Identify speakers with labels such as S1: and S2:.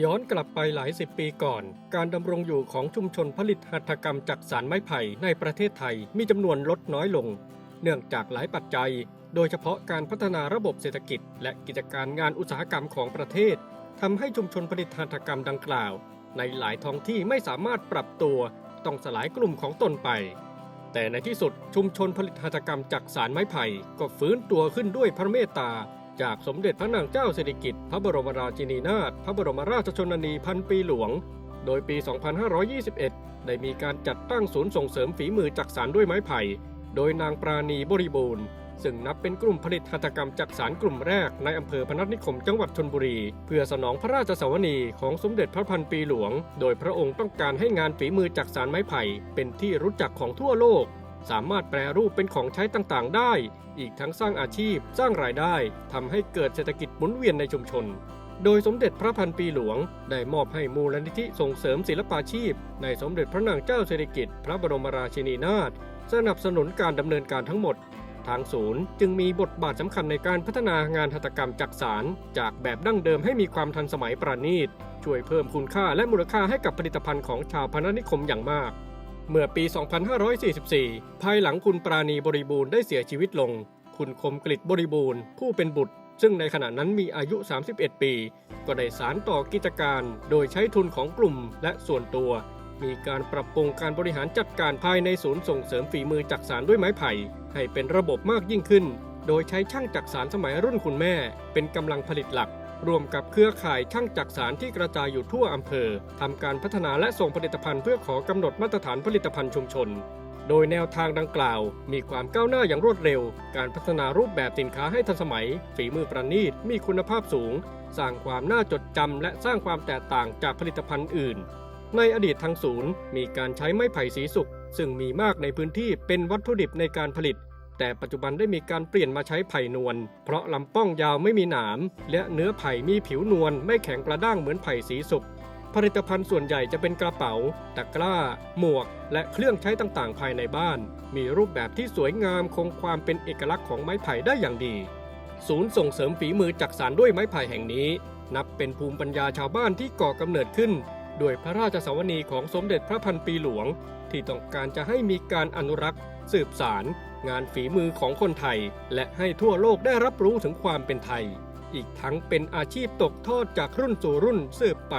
S1: ย้อนกลับไปหลายสิบปีก่อน การดำรงอยู่ของชุมชนผลิตหัตถกรรมจากสารไม้ไผ่ในประเทศไทยมีจำนวนลดน้อยลง เนื่องจากหลายปัจจัย โดยเฉพาะการพัฒนาระบบเศรษฐกิจ และกิจการงานอุตสาหกรรมของประเทศทำให้ชุมชนผลิตหัตถกรรมดังกล่าว ในหลายท้องที่ไม่สามารถปรับตัวต้องสลายกลุ่มของตนไป แต่ในที่สุดชุมชนผลิตหัตถกรรมจากสารไม้ไผ่ก็ฟื้นตัวขึ้นด้วยพระเมตตา จากสมเด็จพระนางเจ้าสิริกิติ์พระบรมราชินีนาถพระบรมราชชนนีพันปีหลวง โดยปี 2521 ได้มีการจัดตั้งศูนย์ส่งเสริมฝีมือจักสารด้วยไม้ไผ่ โดยนางปราณีบริบูรณ์ซึ่งนับเป็นกลุ่มผลิตหัตถกรรมจักสารกลุ่มแรกในอำเภอพนัสนิคมจังหวัดชนบุรี เพื่อสนองพระราชสวนีของสมเด็จพระพันปีหลวง โดยพระองค์ต้องการให้งานฝีมือจักสารไม้ไผ่ เป็นที่รู้จักของทั่วโลก สามารถแปรรูปเป็นของใช้ต่างๆ ได้ อีกทั้งสร้างอาชีพ สร้างรายได้ทำให้เกิดเศรษฐกิจหมุนเวียนในชุมชน โดยสมเด็จพระพันปีหลวง ได้มอบให้มูลนิธิส่งเสริมศิลปาชีพ ในสมเด็จพระนางเจ้าสิริกิติ์พระบรมราชินีนาถสนับสนุนการดำเนินการทั้งหมด ทางศูนย์จึงมีบทบาทสำคัญในการพัฒนางานหัตถกรรมจักสารจากแบบดั้งเดิมให้มีความทันสมัยประณีตช่วยเพิ่มคุณค่าและมูลค่าให้กับผลิตภัณฑ์ของชาวพนัสนิคมอย่างมาก เมื่อปี 2544 ภายหลังคุณปราณีบริบูรณ์ได้เสียชีวิตลง คุณคมกลิตบริบูรณ์ ผู้เป็นบุตร ซึ่งในขณะนั้นมีอายุ 31 ปี ก็ได้สารต่อกิจการ โดยใช้ทุนของกลุ่มและส่วนตัว มีการปรับปรุงการบริหารจัดการภายในศูนย์ส่งเสริมฝีมือจักสารด้วยไม้ไผ่ ให้เป็นระบบมากยิ่งขึ้น โดยใช้ช่างจักสารสมัยรุ่นคุณแม่ เป็นกำลังผลิตหลัก รวมกับเครือข่ายช่างจักสารที่กระจายอยู่ทั่วอำเภอทำการพัฒนาและส่งผลิตภัณฑ์เพื่อขอกำหนดมาตรฐานผลิตภัณฑ์ชุมชน โดยแนวทางดังกล่าว มีความก้าวหน้าอย่างรวดเร็ว การพัฒนารูปแบบสินค้าให้ทันสมัย ฝีมือประณีต มีคุณภาพสูง สร้างความน่าจดจำและสร้างความแตกต่างจากผลิตภัณฑ์อื่น ในอดีตทางศูนย์ มีการใช้ไม้ไผ่สีสุกซึ่งมีมากในพื้นที่เป็นวัตถุดิบในการผลิต แต่ปัจจุบันได้มีการเปลี่ยนมาใช้ไผ่นวล เพราะลำป้องยาวไม่มีหนาม และเนื้อไผ่มีผิวนวลไม่แข็งกระด้างเหมือนไผ่สีสุกผลิตภัณฑ์ส่วนใหญ่จะเป็นกระเป๋า ตะกร้า หมวก และเครื่องใช้ต่างๆ ภายในบ้าน มีรูปแบบที่สวยงามคงความเป็นเอกลักษณ์ของไม้ไผ่ได้อย่างดี ศูนย์ส่งเสริมฝีมือจักสารด้วยไม้ไผ่แห่งนี้ นับเป็นภูมิปัญญาชาวบ้านที่ก่อกำเนิดขึ้น โดยพระราชสวนีของสมเด็จพระพันปีหลวง ที่ต้องการจะให้มีการอนุรักษ์ สืบสาร งานฝีมือของคนไทย และให้ทั่วโลกได้รับรู้ถึงความเป็นไทย อีกทั้งเป็นอาชีพตกทอดจากรุ่นสู่รุ่นสืบไป